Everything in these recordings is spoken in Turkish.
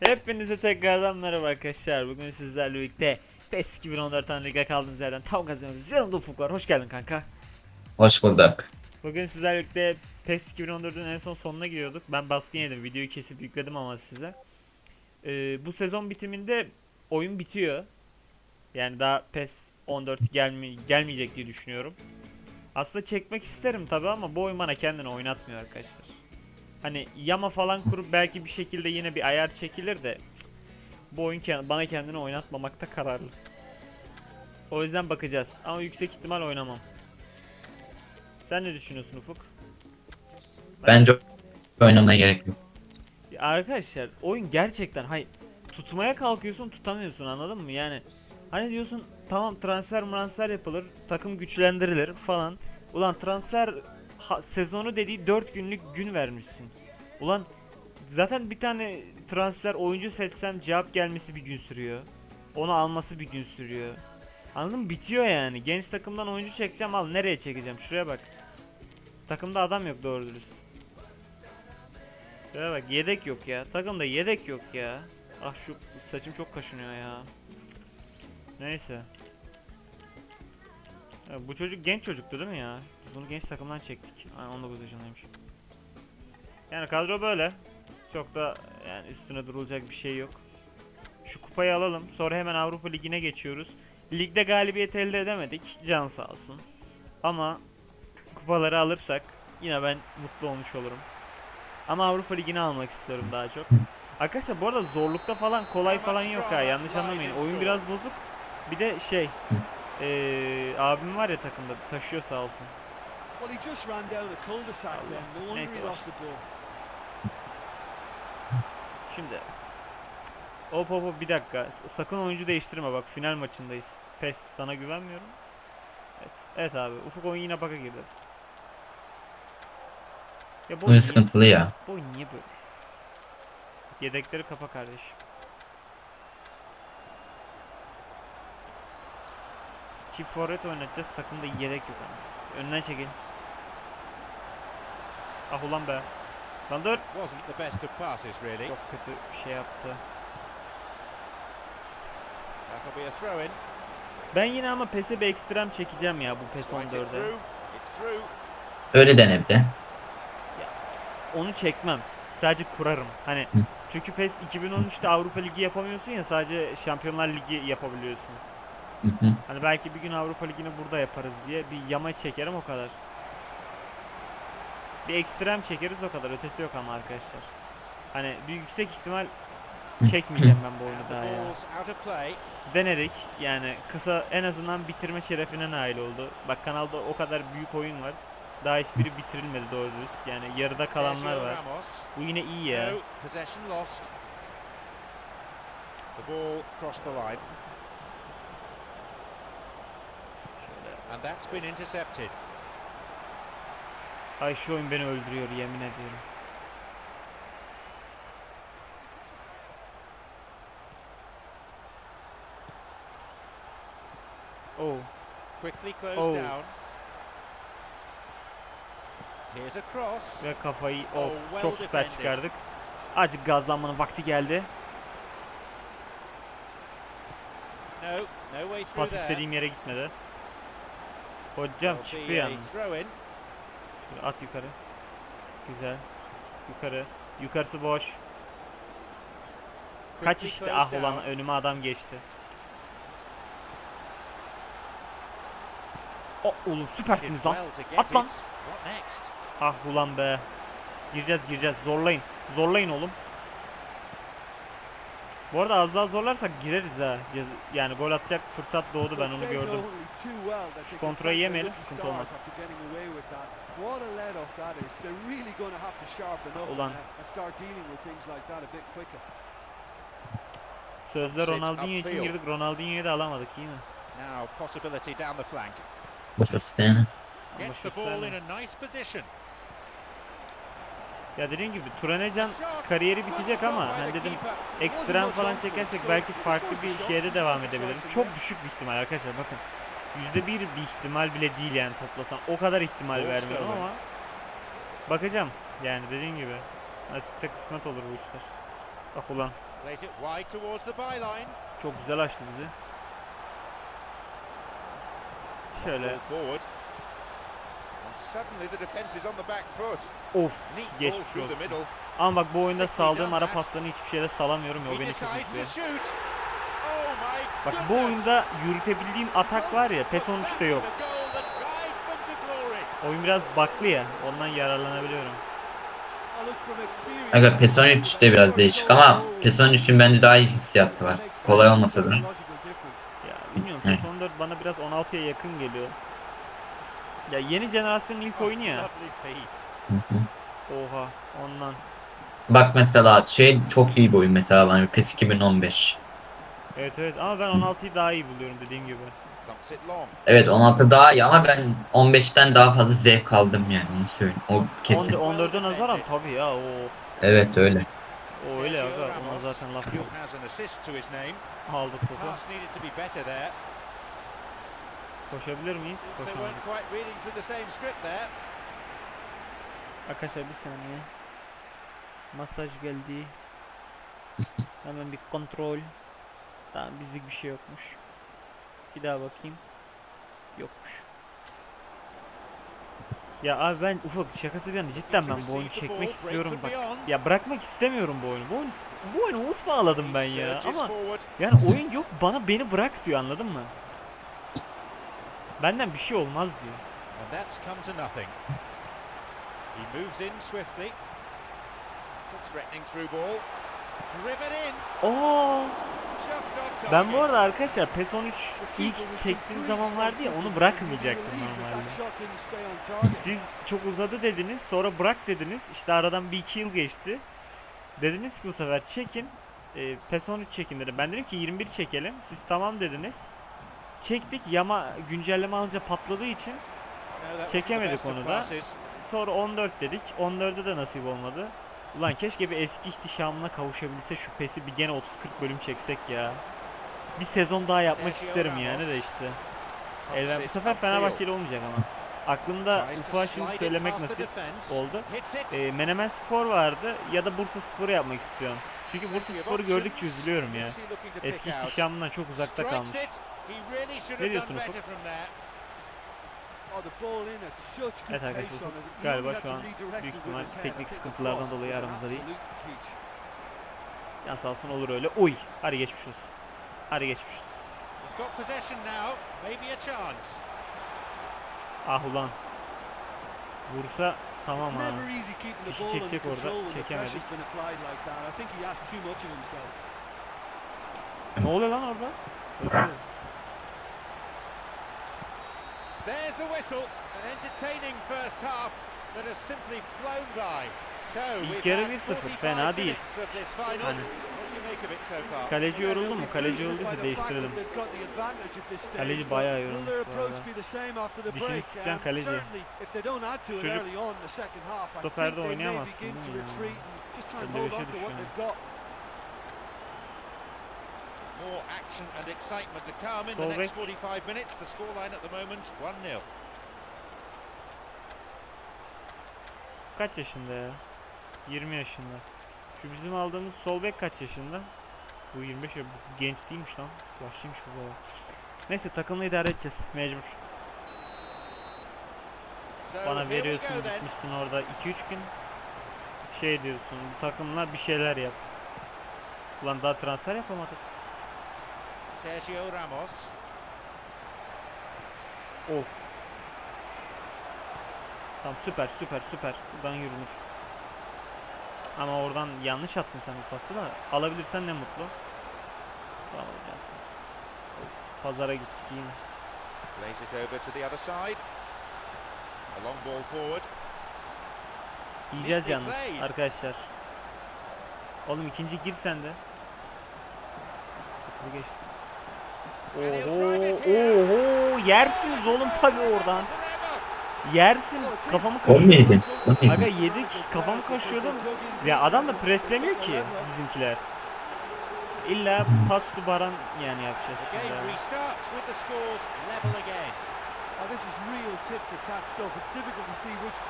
Hepinize tekrardan merhaba arkadaşlar. Bugün sizlerle birlikte PES 2014 tane liga kaldığımız yerden tam kazanıyoruz. Yanımda Ufuk var. Hoş geldin kanka. Hoş bulduk. Bugün sizlerle birlikte PES 2014'ün en son sonuna gidiyorduk. Ben baskın yedim. Videoyu kesip yükledim ama size. Ee, bu sezon bitiminde oyun bitiyor. Yani daha PES 14 gelme gelmeyecek diye düşünüyorum. Aslında çekmek isterim tabi ama bu oyun bana kendini oynatmıyor arkadaşlar. Hani yama falan kurup belki bir şekilde yine bir ayar çekilir de cık, bu oyun kend- bana kendini oynatmamakta kararlı. O yüzden bakacağız ama yüksek ihtimal oynamam. Sen ne düşünüyorsun Ufuk? Bence oynamaya gerek yok. Ya Arkadaşlar oyun gerçekten hay tutmaya kalkıyorsun tutamıyorsun anladın mı? Yani hani diyorsun tamam transfer transfer yapılır, takım güçlendirilir falan. Ulan transfer ha- sezonu dediği 4 günlük gün vermişsin. Ulan zaten bir tane transfer oyuncu seçsem cevap gelmesi bir gün sürüyor. Onu alması bir gün sürüyor. Anladın mı? Bitiyor yani. Genç takımdan oyuncu çekeceğim al nereye çekeceğim? Şuraya bak. Takımda adam yok doğru dürüst. Şuraya bak yedek yok ya. Takımda yedek yok ya. Ah şu saçım çok kaşınıyor ya. Neyse. Ya bu çocuk genç çocuktu değil mi ya? Bunu genç takımdan çektik. Ay 19 yaşındaymış. Yani kadro böyle. Çok da yani üstüne durulacak bir şey yok. Şu kupayı alalım. Sonra hemen Avrupa Ligi'ne geçiyoruz. Ligde galibiyet elde edemedik. Can sağ olsun. Ama kupaları alırsak yine ben mutlu olmuş olurum. Ama Avrupa Ligi'ni almak istiyorum daha çok. Arkadaşlar bu arada zorlukta falan kolay falan yok ha yanlış anlamayın. Oyun biraz bozuk. Bir de şey eee abim var ya takımda taşıyor sağ olsun. Well, he just ran down a cul-de-sac then. No wonder Neyse he lost the ball. Şimdi Hop hop hop bir dakika. Sakın oyuncu değiştirme bak final maçındayız. Pes sana güvenmiyorum. Evet, evet abi Ufuk oyun yine baka girdi. Ya bu oyun sıkıntılı ya. bu oyun niye böyle? Yedekleri kapa kardeş. Çift forvet oynatacağız. Takımda yedek yok anasını. Önden çekil. Ah ulan be. Lan dur. wasn't the best of passes, really. Çok kötü bir şey yaptı. That'll be a throw in. Ben yine ama PES'e bir ekstrem çekeceğim ya bu PES Slides it 14'e. through. It's through. Öyle dene bir de. Onu çekmem. Sadece kurarım. Hani Hı. çünkü PES 2013'te Avrupa Ligi yapamıyorsun ya sadece Şampiyonlar Ligi yapabiliyorsun. Hı hı. Hani belki bir gün Avrupa Ligi'ni burada yaparız diye bir yama çekerim o kadar. Bir ekstrem çekeriz o kadar. Ötesi yok ama arkadaşlar. Hani bir yüksek ihtimal çekmeyeceğim ben bu oyunu daha ya. Denedik. Yani kısa en azından bitirme şerefine nail oldu. Bak kanalda o kadar büyük oyun var. Daha hiçbiri bitirilmedi doğru dürüst. Yani yarıda kalanlar var. Bu yine iyi ya. The ball crossed the line. And that's been intercepted. Ay şu oyun beni öldürüyor yemin ediyorum. Oh. Quickly closed Oh. down. Here's a cross. Ve kafayı Oh, of well çok süper defended. çıkardık. Azıcık gazlanmanın vakti geldi. No, no way through Pas istediğim yere gitmedi. Hocam çıktı yalnız. Şöyle at yukarı. Güzel. Yukarı. Yukarısı boş. Kaç işte ah ulan önüme adam geçti. O oğlum süpersiniz lan. At lan. Ah ulan be. Gireceğiz gireceğiz. Zorlayın. Zorlayın oğlum. Bu arada az daha zorlarsak gireriz ha. Yani gol atacak fırsat doğdu ben onu gördüm. their yemeyelim, sıkıntı olmaz. Ulan. Sözde Ronaldinho için girdik. Ronaldinho'yu da alamadık iyi mi? Now possibility down the flank. Boş basit yani. Gets the ball ne? in a nice position. Ya dediğim gibi Turanecan kariyeri bitecek ama hani dedim ekstrem falan çekersek belki farklı bir shot, şeye de devam edebilirim. Çok düşük bir ihtimal arkadaşlar bakın. Yüzde bir bir ihtimal bile değil yani toplasan. O kadar ihtimal vermiyorum ama bakacağım. Yani dediğim gibi nasipte kısmet olur bu işler. Bak ulan. Çok güzel açtı bizi. Şöyle. Of. Geçmiş olsun. Ama bak bu oyunda saldığım ara paslarını hiçbir şeyde salamıyorum ya o beni çok üzüyor. Oh Bak bu oyunda yürütebildiğim atak var ya PES But 13'te that yok. Oyun biraz baklı ya ondan yararlanabiliyorum. Aga PES 13 de biraz değişik ama PES 13'ün bence daha iyi hissiyatı var. Kolay olmasa da. Ya bilmiyorum. PES 14 bana biraz 16'ya yakın geliyor. Ya yeni jenerasyonun ilk oyunu ya. Hı hı. Oha ondan. Bak mesela şey çok iyi bir oyun mesela bana PES 2015. Evet evet ama ben 16'yı daha iyi buluyorum dediğim gibi. Evet 16 daha iyi ama ben 15'ten daha fazla zevk aldım yani onu söyleyeyim. O kesin. 14'e nazaran tabii ya o Evet öyle. o öyle aga ona zaten laf yok. Aldık topu. Pass needed to be better there. Koşabilir miyiz? Koşamadık. Arkadaşlar bir saniye. Masaj geldi. Hemen bir kontrol. Tamam bizlik bir şey yokmuş. Bir daha bakayım. Yokmuş. Ya abi ben ufak şakası bir yana cidden ben bu oyunu çekmek istiyorum bak. Ya bırakmak istemiyorum bu oyunu. Bu oyunu, bu oyunu umut bağladım ben ya. Ama yani oyun yok bana beni bırak diyor anladın mı? Benden bir şey olmaz diyor. And that's come to nothing. He moves in swiftly. It's a threatening through ball. Driven in. Oo, ben bu arada arkadaşlar PES 13 ilk çektiğim zaman vardı ya onu bırakmayacaktım normalde. Siz çok uzadı dediniz sonra bırak dediniz işte aradan bir iki yıl geçti. Dediniz ki bu sefer çekin e, PES 13 çekin dedim. Ben dedim ki 21 çekelim siz tamam dediniz. Çektik yama güncelleme alınca patladığı için çekemedik onu da. sonra 14 dedik 14'de de nasip olmadı. Ulan keşke bir eski ihtişamına kavuşabilse şu PES'i bir gene 30-40 bölüm çeksek ya. Bir sezon daha yapmak Sergio isterim yani de işte. Elden, bu it sefer. Fenerbahçeli olmayacak ama. Aklımda Ufuk'a şimdi söylemek nasip oldu. Ee, Menemen Spor vardı ya da Bursa Spor'u yapmak istiyorum. Çünkü Bursa Spor'u gördükçe üzülüyorum ya. Eski ihtişamından çok uzakta kalmış. Strikes it. He really should Ne have diyorsun done Ufuk? better from there. Oh, the ball in at such good Evet arkadaşlar, pace on it. He galiba şu an büyük ihtimal teknik sıkıntılardan dolayı aramızda değil. Can sağ olsun olur öyle. Oy! Hadi geçmiş olsun. Hadi geçmiş olsun. He's got possession now. Maybe a chance. Ah ulan. Vursa tamam ha. under çekecek orada, control when the çekemedik. pressure's been applied like that. I think he asked too much of himself. Ne oluyor lan orada? Öpüyor. There's the whistle. An entertaining first half that has simply flown by. So İlk we've yarı had 1-0, 45 fena değil. minutes of this final. Hani What do you make of it so far? kaleci yoruldu mu? Kaleci yorulduysa değiştirelim. Kaleci bayağı will yorulmuş bu approach arada. be the same after the Dişini Um, kaleci. certainly, if they don't add to it Çocuk early on in the second half, I stoperde think they may oynayamazsın begin to değil mi ya? retreat and just try and Öyle bir şey on to what düşüyor. they've got. More action and excitement to come in the Sol next bek. 45 minutes. The scoreline at the moment 1-0. Kaç yaşında ya? 20 yaşında. Şu bizim aldığımız sol bek kaç yaşında? Bu 25 ya bu genç değilmiş lan. Yaşlıymış bu baba. Neyse takımla idare edeceğiz mecbur. Bana veriyorsun gitmişsin orada 2-3 gün şey diyorsun bu takımla bir şeyler yap. Ulan daha transfer yapamadık. Sergio Ramos. Of. Tamam süper süper süper. Buradan yürünür. Ama oradan yanlış attın sen bu pası da. Alabilirsen ne mutlu. Tamam alacaksın. Pazara gittik yine. Lays it over to the other side. A long ball forward. Yiyeceğiz yalnız arkadaşlar. Oğlum ikinci gir sen de. Bu geçti. Oho, oho, yersiniz oğlum tabi oradan. Yersiniz kafamı kaşıyordum. Aga yedik kafamı kaşıyordum. Ya adam da preslemiyor ki bizimkiler. İlla pas baran yani yapacağız.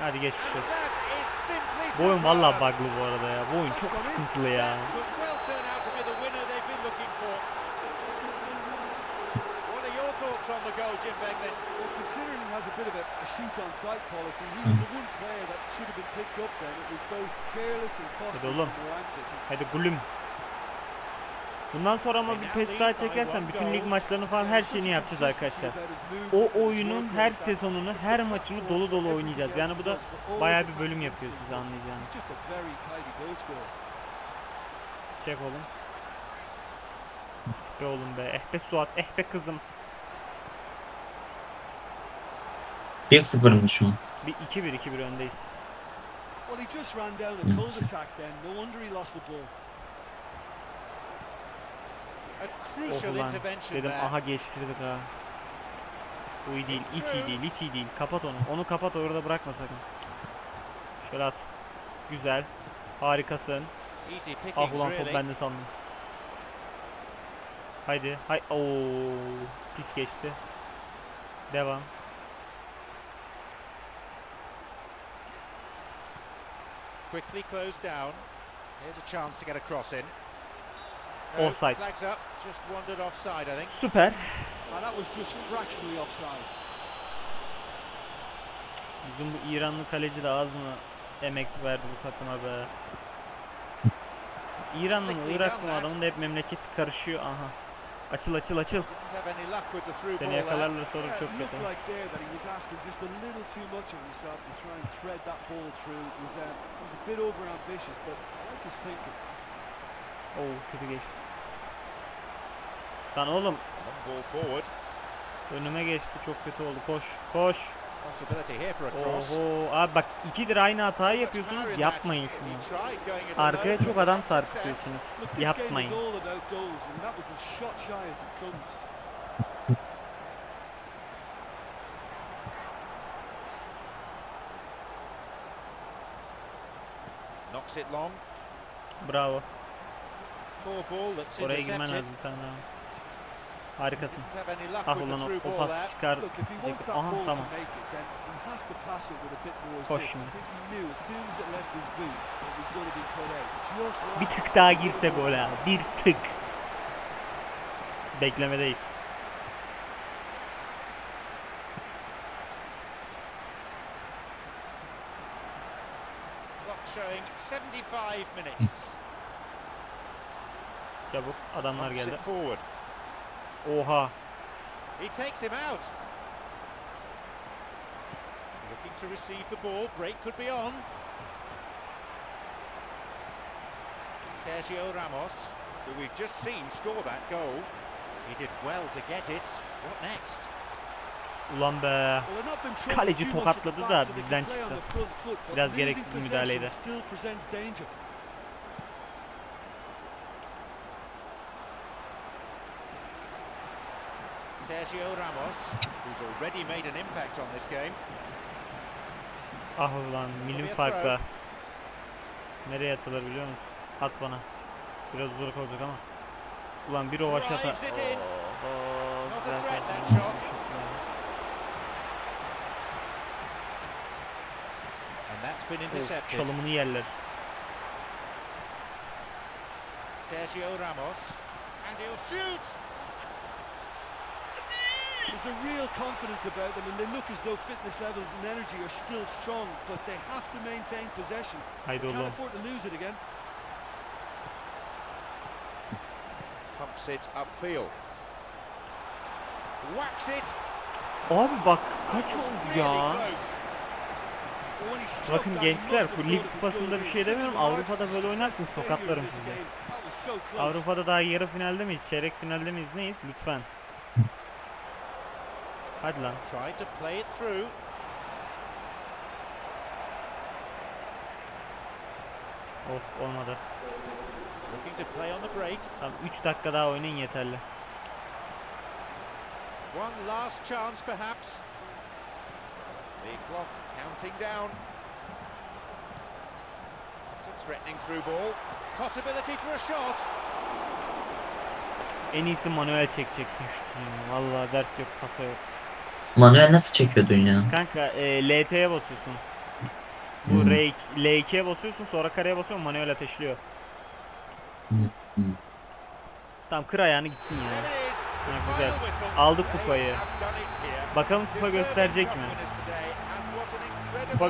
Hadi geçmiş olsun. Bu oyun valla bug'lı bu arada ya. Bu oyun çok sıkıntılı ya. That could well turn out to be the shots on the go, Jim Beglin. Well, considering he has a bit of a, a shoot on sight policy, he was the one player that should have been picked up then. It was both careless and costly oğlum. from. Hadi gülüm. Bundan sonra ama bir pes daha çekersen bütün lig maçlarını falan her şeyini yapacağız arkadaşlar. O oyunun her sezonunu, her maçını dolu dolu oynayacağız. Yani bu da bayağı bir bölüm yapıyor size anlayacağınız. He's just a very tidy goal scorer. Çek oğlum. Be oğlum be. Eh be Suat. Eh be kızım. 1-0'mış şu an. Bir 2-1 2-1 öndeyiz. Well, he just ran down a Mm. cul-de-sac then. No wonder he lost the ball. A crucial Oh intervention Dedim there. aha geçtirdik ha. Bu iyi değil. Hiç iyi değil. Hiç iyi değil. Kapat onu. Onu kapat orada bırakma sakın. Şöyle at. Güzel. Harikasın. Ah ulan top bende sandım. Haydi. Hay. Oo, pis geçti. Devam. Quickly closed down. Here's a chance to get a cross in. No, Offside. Flags up. Just wandered offside, I think. Süper. And that was just fractionally offside. Bizim bu İranlı kaleci de az mı emek verdi bu takıma be. İranlı mı Irak mı adamın da hep memleket karışıyor aha. Açıl açıl açıl. Didn't have any luck with the through Seni yakalarlar Yeah, çok kötü. looked like there that he was asking just a little too much of himself to try and thread that ball through. It was, um, he was a bit over ambitious, but I like his thinking. Oo kötü geçti. Lan oğlum Long ball forward. önüme geçti çok kötü oldu. Koş koş. Oho abi bak ikidir aynı hatayı yapıyorsunuz yapmayın şunu. Arkaya çok adam sarkıtıyorsunuz. Yapmayın. Bravo. Oraya girmen lazım bir tane daha. Harikasın. Ah ulan o, o pas çıkar. Aha tamam. Koş şimdi. Bir tık daha girse gol ha. Bir tık. Beklemedeyiz. Clock showing 75 minutes. Çabuk adamlar geldi. Oha. He takes him out. Looking to receive the ball. Break could be on. Sergio Ramos, who we've just seen score that goal. He did well to get it. What next? Ulan be. Kaleci tokatladı da bizden çıktı. Biraz gereksiz müdahaleydi. Sergio Ramos, who's already made an impact on this game. Ah ulan milim farkla. Nereye atılır biliyor musun? At bana. Biraz uzak olacak ama. Ulan bir ova şata. İntercepted. Çalımını yerler. Sergio Ramos. And he'll shoot. There's a real confidence about them, and they look as though fitness levels and energy are still strong, but they have to maintain possession. Haydi Can't oğlum. afford to lose it again. Pumps it upfield. Whacks it. Abi bak kaç oldu ya? Bakın gençler bu lig kupasında bir şey demiyorum. Avrupa'da böyle success tokatlarım sizi. Avrupa'da daha yarı finalde miyiz? Çeyrek finalde miyiz? Neyiz? Lütfen. Hadi lan. Tried to play it through. Of olmadı. Looking to play on the break. Tamam 3 dakika daha oynayın yeterli. One last chance, perhaps. The clock counting down. It's a threatening through ball. Possibility for a shot. En iyisi manuel çekeceksin. Vallahi dert yok, kasa yok. Manuel nasıl çekiyordun ya? Kanka e, LT'ye basıyorsun. Bu Hmm. R2 L2'ye basıyorsun sonra kareye basıyorsun manuel ateşliyor. Hmm, hmm. Tamam kır ayağını gitsin ya. Ha, güzel. Aldık kupayı. Bakalım kupa gösterecek mi? Kupa